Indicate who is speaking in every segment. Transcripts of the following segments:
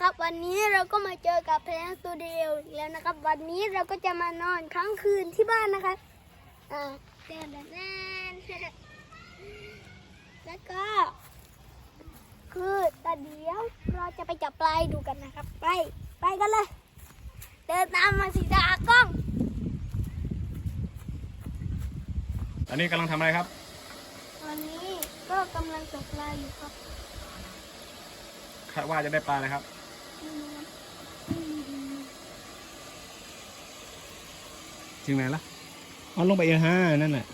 Speaker 1: ครับ วันนี้เราก็มาเจอกับเพลงสตูดิโออีกแล้วนะครับ วันนี้เราก็จะมานอนค้างคืนที่บ้านนะครับอ่าเต้นแบบนั้นแล้วก็ คือตอนเดียวเราจะไปจับปลายดูกันนะครับ ไปไปกันเลย เดินตามมาสิดากล้อง
Speaker 2: ตอนนี้กำลังทำอะไรครับ
Speaker 1: วันนี้ก็กำลังจับปลาอยู่ครับ
Speaker 2: คาดว่าจะได้ปลาอะไรครับ ถึงไหนละอ๋อลงไปเอห้านั่นแหละ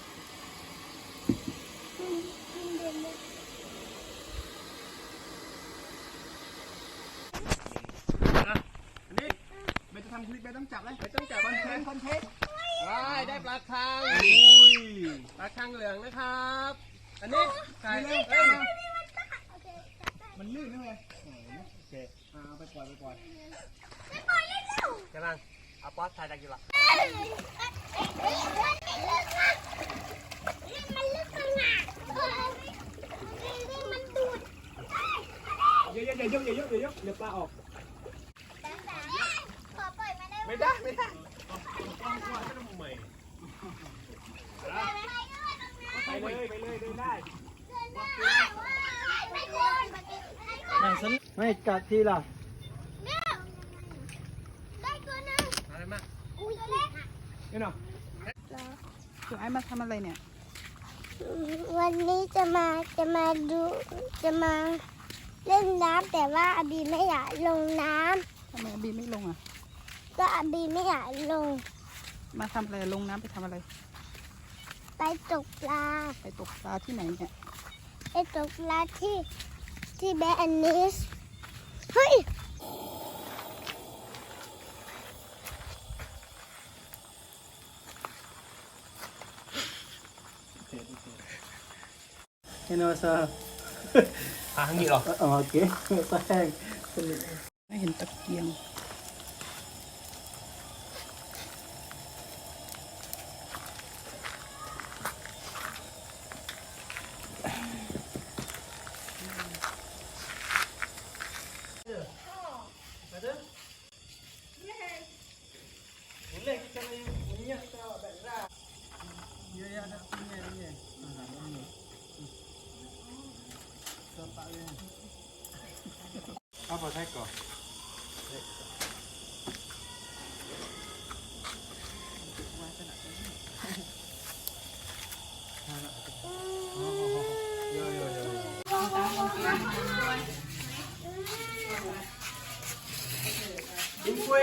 Speaker 2: อันนี้เบนจะทำคลิปเบนต้องจับเลยเบนต้องจับคอนเทนต์คอนเทนต์
Speaker 3: ว้ายได้ปลาคัง
Speaker 2: อุ้ย
Speaker 3: ปลาคังเหลืองนะครับ อันนี้ใส่
Speaker 2: เร็ว
Speaker 3: เอ้ย
Speaker 2: มันลื่นนะเว้ยโอเคอ่า เอาไปปล่อยไปปล่อย
Speaker 3: กำลังเอาป๊อตถ่ายจากอยู่ละ
Speaker 1: มันลึกขนาดมันดูด
Speaker 2: เยอะๆเยอะๆเยอะๆเยอะๆเดี๋ยวปลาออก
Speaker 1: ขอปล่อยมาได้ไหม
Speaker 3: ไม่ได้ไม่ได้
Speaker 2: ไปเลยไปเลยเดินได้
Speaker 1: ไม่คน
Speaker 3: ไม่กัดทีละ
Speaker 1: เนี่ยได้ตัวหนึง
Speaker 3: อะไรมา
Speaker 1: อุ้ยตัวเล็ก
Speaker 2: นี่เนาะ
Speaker 4: ตัวไอ้มาทำอะไรเนี่ย
Speaker 1: วันนี้จะมาจะมาดูจะมาเล่นน้ำแต่ว่าอาบีไม่อยากลงน้
Speaker 4: ทำไมบีไม่ลงอะำ
Speaker 1: ก็อาบีไม่อยากลง
Speaker 4: มาทำอะไรลงน้ำไปทำอะไร
Speaker 1: ไปตกปลา
Speaker 4: ไปตกปลาที่ไหนเนี่ย
Speaker 1: ไปตกปลาที่ ที่แบอันนิสเฮ้ย
Speaker 3: เฮโนเซอร์หางนี่หรอ โอเคปลาแห้ง
Speaker 4: ไม่เห็นตะเกียง
Speaker 2: เอาพอใช้ก่อน
Speaker 3: กินกล้วย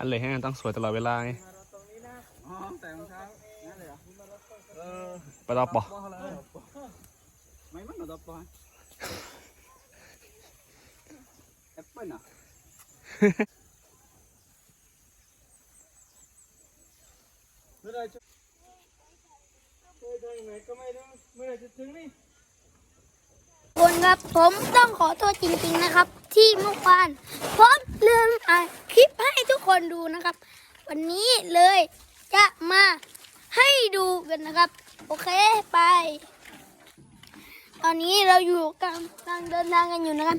Speaker 1: อันเล
Speaker 4: ย
Speaker 2: ให้ต้องสวยตลอดเวลาไง
Speaker 3: อ๋อแต่รองเท้านั่นเลยเหรอเออ
Speaker 2: ไปรอปอ
Speaker 3: ปอเลยไม่มันหนูตัวปอแอปเปิ้ลอะเมื่อไรจะเมื่อไรไหนก็ไม่รู้เมื่อไรจะถึงนี่
Speaker 1: คุณครับ ผมต้องขอโทษจริง ๆนะครับ ที่เมื่อวานผมลืมอัดคลิปให้ทุกคนดูนะครับ วันนี้เลยจะมาให้ดูกันนะครับ โอเคไป ตอนนี้เราอยู่กำลังเดินทางกันอยู่นะครับ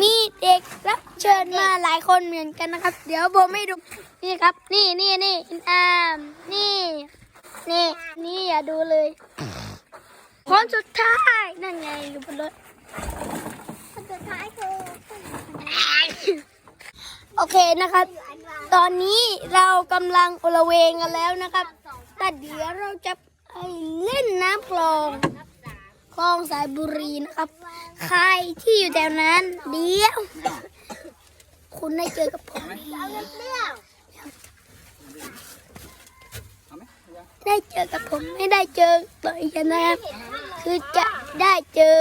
Speaker 1: มีเด็กรับเชิญมาหลายคนเหมือนกันนะครับ เดี๋ยวผมไม่ดูนี่ครับ นี่นี่นี่อินอามนี่นี่นี่อย่าดูเลย คนสุดท้ายนั่นไงอยู่บนรถคนสุดท้ายคือโอเคนะครับ ตอนนี้เรากำลังโอละเวงกันแล้วนะครับแต่เดี๋ยวเราจะไปเล่นน้ำคลองคลองสายบุรีนะครับ ใครที่อยู่แถวนั้น เดี๋ยว คุณได้เจอกับผมได้เจอกับผมไม่ได้เจอต่อยกันนะครับ คือจะได้เจอ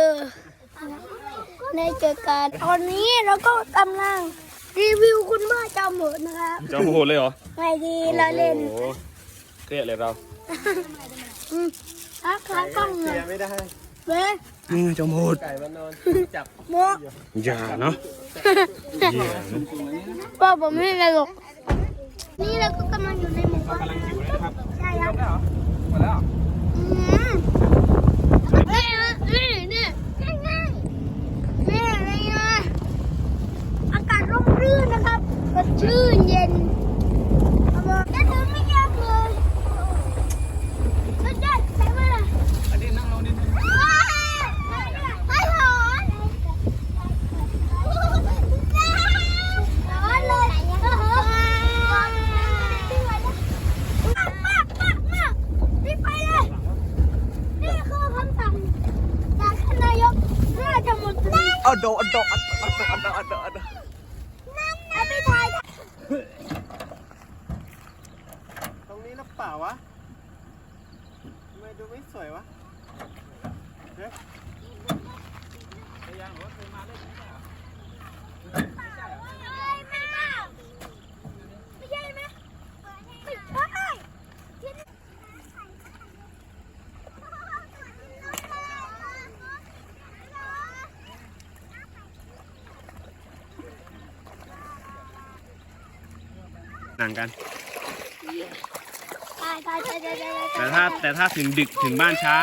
Speaker 1: ได้เจอกันตอนนี้เราก็กำลังรีวิวคุณพ่อจอมโหดนะครับ
Speaker 2: จะโหดเลยเหรอ
Speaker 1: ไม่ดีเราเล่น
Speaker 2: โอ้โหเครียดเลยเรา
Speaker 1: อืมรักรักกล้องเลย
Speaker 5: ไม่ได้
Speaker 1: เว้ย
Speaker 2: อืมจมโหด
Speaker 5: ไก่มันนอนจับ
Speaker 1: โม
Speaker 2: อย่าเนาะอย่านะ
Speaker 1: พ่อผมไม่ตลกนี่เราก็กำลังอยู่ในหมู่บ้าน
Speaker 2: กำลังหิวเลยนะครับ
Speaker 1: ใช่ครับ
Speaker 2: หมดแล้ว
Speaker 1: อืมนี่นี่นี่ง่ายง่ายนี่อะไรนะอากาศร่มรื่นนะครับส ดชื่นเย็นเอามาจะถึงไม่ยากเลยสุดยอดใช่ไหมล่ะ
Speaker 2: อันนี้นั่งลงนิดนึง
Speaker 1: ว้าวไม่หอนร้อนเลยมากมากมากมากรีบไปเลย นี่คือคำสั่งจากท่านนายกราชมนตรี
Speaker 2: เอาโดเอาโดเอาโดเอาโดเอาโดอาโดเอาโด
Speaker 1: นั่นและไม่ทาย
Speaker 5: ตรงนี้หรือเปล่าวะทำไมดูไม่สวยวะเฮ้ย
Speaker 1: ไม่ใช่ไหมไม่ใช่
Speaker 2: หนังกัน
Speaker 1: ตายตายตายตายตาย
Speaker 2: แต่ถ้าแต่ถ้าถึงดึกถึงบ้านช้า